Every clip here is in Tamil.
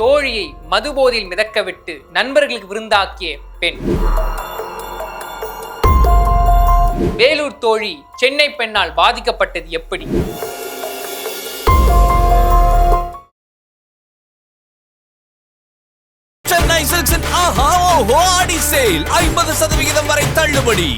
தோழியை மதுபோதையில் மிதக்க விட்டு நண்பர்களுக்கு விருந்தாக்கிய பெண். வேலூர் தோழி சென்னை பெண்ணால் பாதிக்கப்பட்டது எப்படி? சென்னை சில்க்ஸின் ஆஹா ஓஹோ ஆடி சேல். ஐம்பது சதவிகிதம் வரை தள்ளுபடி.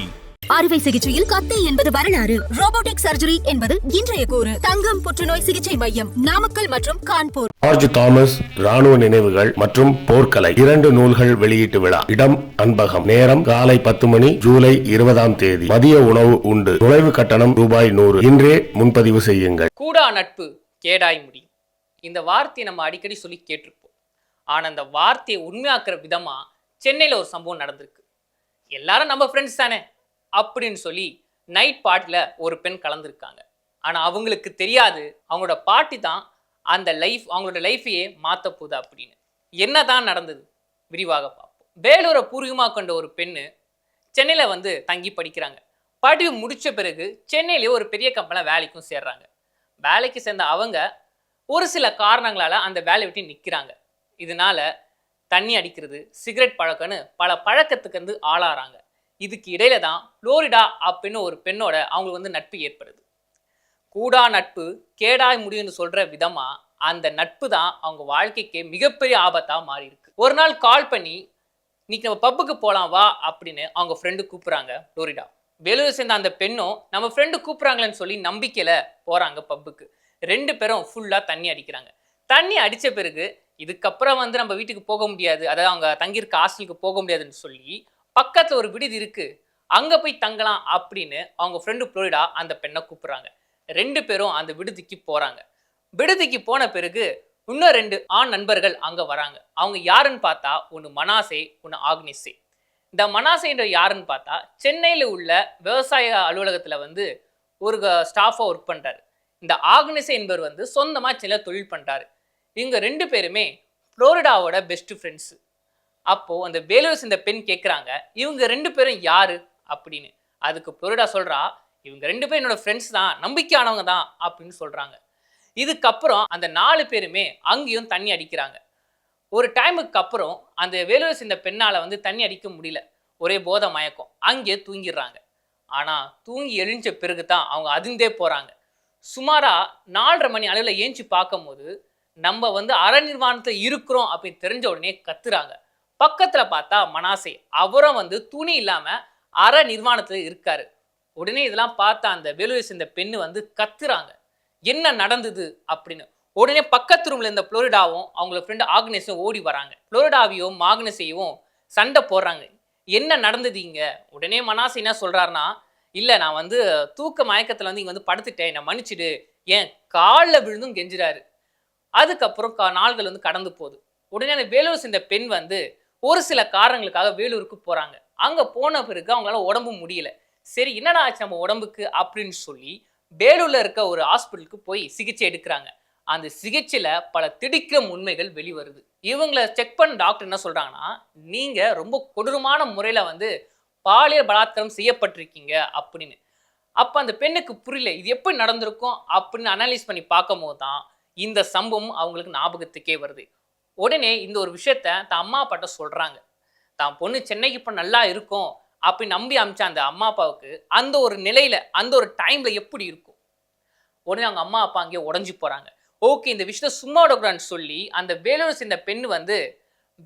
அறுவை சிகிச்சையில் கத்தை என்பது வரலாறு. ரோபோட்டிக் சர்ஜரி என்பது இன்றைய கூறு. தங்கம் புற்றுநோய் சிகிச்சை மையம் நாமக்கல் மற்றும் கான்பூர். ஜார்ஜ் தாமஸ் ராணுவ நினைவுகள் மற்றும் போர்க்கலை. இரண்டு நூல்கள் வெளியீட்டு விழா. இடம் அன்பகம். நேரம் காலை பத்து மணி ஜூலை இருபதாம் தேதி. மதிய உணவு உண்டு. நுழைவு கட்டணம் ரூபாய் நூறு. இன்றே முன்பதிவு செய்யுங்கள். கூடா நட்பு கேடாய் முடி. இந்த வார்த்தையை நம்ம அடிக்கடி சொல்லி கேட்டிருப்போம். ஆனா அந்த வார்த்தையை உண்மையாக்குற விதமா சென்னையில ஒரு சம்பவம் நடந்திருக்கு. எல்லாரும் நம்ம ஃப்ரெண்ட்ஸ் தானே? அப்படின்னு சொல்லி நைட் பாட்டில் ஒரு பெண் கலந்துருக்காங்க. ஆனால் அவங்களுக்கு தெரியாது அவங்களோட பாட்டி தான் அந்த லைஃப் அவங்களோட லைஃபையே மாற்ற போகுது அப்படின்னு. என்னதான் நடந்தது? விரிவாக பார்ப்போம். வேலூரை பூர்வீகமாக கொண்ட ஒரு பெண்ணு சென்னையில் வந்து தங்கி படிக்கிறாங்க. படிப்பு முடித்த பிறகு சென்னையிலேயே ஒரு பெரிய கம்பெனியில் வேலைக்கும் சேர்றாங்க. வேலைக்கு சேர்ந்த அவங்க ஒரு சில காரணங்களால் அந்த வேலையை விட்டு நிற்கிறாங்க இதனால தண்ணி அடிக்கிறது சிகரெட் பழக்கம்னு பல பழக்கத்துக்கு வந்து ஆளாகிறாங்க இதுக்கு இடையில தான் புளோரிடா அப்படின்னு ஒரு பெண்ணோட அவங்களுக்கு வந்து நட்பு ஏற்படுது. கூடா நட்பு கேடாய் முடியும்னு சொல்ற விதமா அந்த நட்பு தான் அவங்க வாழ்க்கைக்கு மிகப்பெரிய ஆபத்தாக மாறி இருக்கு ஒரு நாள் கால் பண்ணி இன்னைக்கு நம்ம பப்புக்கு போகலாம் வா அப்படின்னு அவங்க ஃப்ரெண்டு கூப்பிட்றாங்க புளோரிடா. வேலூர் சேர்ந்த அந்த பெண்ணும் நம்ம ஃப்ரெண்டு கூப்பிட்றாங்களேன்னு சொல்லி நம்பிக்கையில் போகிறாங்க பப்புக்கு ரெண்டு பேரும் ஃபுல்லாக தண்ணி அடிக்கிறாங்க. தண்ணி அடித்த பிறகு இதுக்கப்புறம் வந்து நம்ம வீட்டுக்கு போக முடியாது. அதாவது அவங்க தங்கியிருக்க ஹாஸ்டலுக்கு போக முடியாதுன்னு சொல்லி பக்கத்தில் ஒரு விடுதி இருக்குது அங்கே போய் தங்கலாம் அப்படின்னு அவங்க ஃப்ரெண்டு புளோரிடா அந்த பெண்ணை கூப்பிட்றாங்க. ரெண்டு பேரும் அந்த விடுதிக்கு போகிறாங்க விடுதிக்கு போன பிறகு இன்னும் ரெண்டு ஆண் நண்பர்கள் அங்கே வராங்க. அவங்க யாருன்னு பார்த்தா ஒன்று மனாசே ஒன்று ஆக்னிசே. இந்த மனாசேன்ற யாருன்னு பார்த்தா சென்னையில் உள்ள விவசாய அலுவலகத்தில் வந்து ஒரு ஸ்டாஃபாக ஒர்க் பண்ணுறாரு இந்த ஆக்னிசே என்பவர் வந்து சொந்தமாக சென்னையில் தொழில் பண்ணுறாரு இவங்க ரெண்டு பேருமே ஃப்ளோரிடாவோட பெஸ்ட் ஃப்ரெண்ட்ஸு அப்போது அந்த வேலூர் இந்த பெண் கேட்குறாங்க இவங்க ரெண்டு பேரும் யாரு? அப்படின்னு. அதுக்கு பொருடா சொல்கிறா இவங்க ரெண்டு பேரும் என்னோட ஃப்ரெண்ட்ஸ் தான் நம்பிக்கையானவங்க தான் அப்படின்னு சொல்கிறாங்க இதுக்கப்புறம் அந்த நாலு பேருமே அங்கேயும் தண்ணி அடிக்கிறாங்க. ஒரு டைமுக்கு அப்புறம் அந்த வேலூர் இந்த பெண்ணால் வந்து தண்ணி அடிக்க முடியல. ஒரே போதை மயக்கம். அங்கேயே தூங்கிடுறாங்க. ஆனால் தூங்கி எழுஞ்ச பிறகு தான் அவங்க அதிர்ந்தே போகிறாங்க சுமாராக நாலரை மணி அளவில் ஏஞ்சி பார்க்கும்போது நம்ம வந்து அற நிர்வாணத்தில் இருக்கிறோம் அப்படின்னு தெரிஞ்ச உடனே கத்துறாங்க. பக்கத்தில் பார்த்தா மனாசே அவரும் வந்து துணி இல்லாமல் அற நிர்வாணத்தில் இருக்காரு. உடனே இதெல்லாம் பார்த்தா அந்த வேலுவை சேர்ந்த பெண்ணு வந்து கத்துறாங்க. என்ன நடந்தது அப்படின்னு. உடனே பக்கத்து ரூம்ல இருந்த புளோரிடாவும் அவங்களோட ஃப்ரெண்டு ஆக்னேஸும் ஓடி வராங்க. புளோரிடாவையும் மாக்னேசையும் சண்டை போடுறாங்க. என்ன நடந்தது இங்க? உடனே மனாசை என்ன சொல்றாருன்னா இல்லை நான் வந்து தூக்க மயக்கத்தில் வந்து இங்கே வந்து படுத்துட்டேன். என்னை மன்னிச்சிடு. ஏன் காலில் விழுந்தும் கெஞ்சுறாரு. அதுக்கப்புறம் கா நாள்கள் வந்து கடந்து போகுது. உடனே அந்த வேலூர் சேர்ந்த பெண் வந்து ஒரு சில காரணங்களுக்காக வேலூருக்கு போகிறாங்க அங்கே போன பிறகு அவங்களால உடம்பு முடியல. சரி என்னடா ஆச்சு நம்ம உடம்புக்கு அப்படின்னு சொல்லி வேலூரில் இருக்க ஒரு ஹாஸ்பிட்டலுக்கு போய் சிகிச்சை எடுக்கிறாங்க. அந்த சிகிச்சையில் பல திடுக்கிற உண்மைகள் வெளிவருது. இவங்களை செக் பண்ண டாக்டர் என்ன சொல்கிறாங்கன்னா நீங்கள் ரொம்ப கொடூரமான முறையில் வந்து பாலியல் பலாத்காரம் செய்யப்பட்டிருக்கீங்க அப்படின்னு. அப்போ அந்த பெண்ணுக்கு புரியல இது எப்படி நடந்திருக்கும்? அப்படின்னு அனலைஸ் பண்ணி பார்க்கும் போது தான் இந்த சம்பவம் அவங்களுக்கு ஞாபகத்துக்கே வருது. உடனே இந்த ஒரு விஷயத்த தான் அம்மா அப்பாட்ட சொல்கிறாங்க தான் பொண்ணு சென்னைக்கு இப்போ நல்லா இருக்கும் அப்படி நம்பி அமிச்ச அந்த அம்மா அப்பாவுக்கு அந்த ஒரு நிலையில் அந்த ஒரு டைமில் எப்படி இருக்கும்? உடனே அவங்க அம்மா அப்பா அங்கேயே உடஞ்சி போகிறாங்க ஓகே இந்த விஷயத்த சும்மா விடக்கூடாதுன்னு சொல்லி அந்த வேலூர் சேர்ந்த பெண் வந்து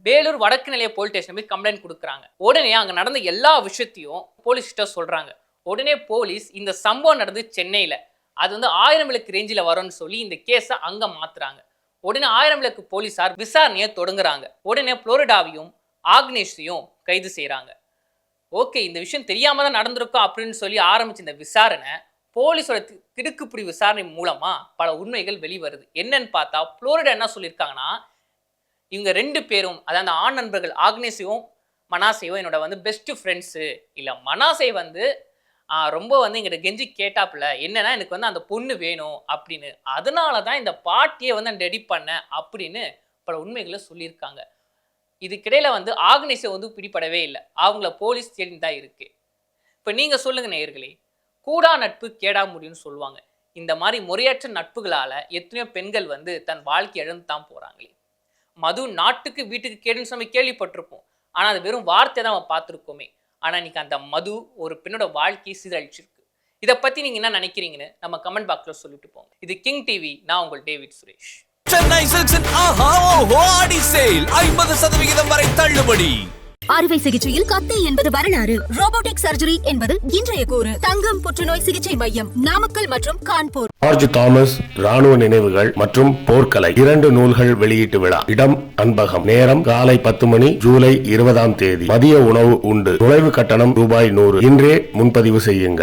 வேலூர் வடக்கு நிலைய போலீஸ் ஸ்டேஷன் போய் கம்ப்ளைண்ட் கொடுக்குறாங்க. உடனே அங்கே நடந்த எல்லா விஷயத்தையும் போலீஸ்கிட்ட சொல்கிறாங்க உடனே போலீஸ் இந்த சம்பவம் நடந்து சென்னையில் அது வந்து ஆயிரம் விளக்கு ரேஞ்சில் வரும்னு சொல்லி இந்த கேஸை அங்கே மாற்றுறாங்க உடனே ஆயிரம் விளக்கு போலீசார் விசாரணையை தொடங்குறாங்க. உடனே புளோரிடாவையும் ஆக்னேஷையும் கைது செய்கிறாங்க ஓகே இந்த விஷயம் தெரியாமல் தான் நடந்திருக்கும் அப்படின்னு சொல்லி ஆரம்பிச்ச இந்த விசாரணை போலீஸோட தி- திடுக்குப்பிடி விசாரணை மூலமாக பல உண்மைகள் வெளிவருது. என்னன்னு பார்த்தா புளோரிடா என்ன சொல்லியிருக்காங்கன்னா இவங்க ரெண்டு பேரும் அதாவது அந்த ஆண் நண்பர்கள் ஆக்னேஸையும் மனாசையும் என்னோட வந்து பெஸ்ட் ஃப்ரெண்ட்ஸு இல்லை மனாசை வந்து ரொம்ப வந்து எங்கிட்ட கெஞ்சி கேட்டாப்புல என்னன்னா எனக்கு வந்து அந்த பொண்ணு வேணும் அப்படின்னு. அதனால தான் இந்த பாட்டியை வந்து ரெடி பண்ணேன் அப்படின்னு பல உண்மைகளை சொல்லியிருக்காங்க. இதுக்கிடையில வந்து ஆக்னேஷை வந்து பிடிபடவே இல்லை. அவங்கள போலீஸ் தேடி தான் இருக்கு. இப்போ நீங்கள் சொல்லுங்க நேயர்களே கூடா நட்பு கேடா முடியும்னு சொல்லுவாங்க. இந்த மாதிரி முறையற்ற நட்புகளால் எத்தனையோ பெண்கள் வந்து தன் வாழ்க்கை இழந்து தான் போகிறாங்களே மது நாட்டுக்கு வீட்டுக்கு கேடுன்னு சொல்லி கேள்விப்பட்டிருப்போம். ஆனால் அது வெறும் வார்த்தை தான் அவன் பார்த்துருக்கோமே. ஆனால் இன்னைக்கு அந்த மது ஒரு பெண்ணோட வாழ்க்கையை சீரழிச்சிருக்கு. இதை பற்றி நீங்கள் என்ன நினைக்கிறீங்கன்னு நம்ம கமெண்ட் பாக்ஸில் சொல்லிட்டு போங்க. இது கிங் டிவி நான் உங்கள் டேவிட் சுரேஷ். சென்னை சில்க்ஸின் ஆஹா ஓஹோ ஆடி சேல் ஐம்பது சதவிகிதம் வரை தள்ளுபடி. அறுவை சிகிச்சையில் கத்தை என்பது வரலாறு. ரோபோட்டிக் சர்ஜரி என்பது இன்றைய கூறு. தங்கம் புற்றுநோய் சிகிச்சை மையம் நாமக்கல் மற்றும் கான்பூர். ஜார்ஜ் தாமஸ் ராணுவ நினைவுகள் மற்றும் போர்க்கலை இரண்டு நூல்கள் வெளியீட்டு விழா. இடம் அன்பகம். நேரம் காலை பத்து மணி ஜூலை இருபதாம் தேதி. மதிய உணவு உண்டு. நுழைவு கட்டணம் ரூபாய் நூறு. இன்றே முன்பதிவு செய்யுங்கள்.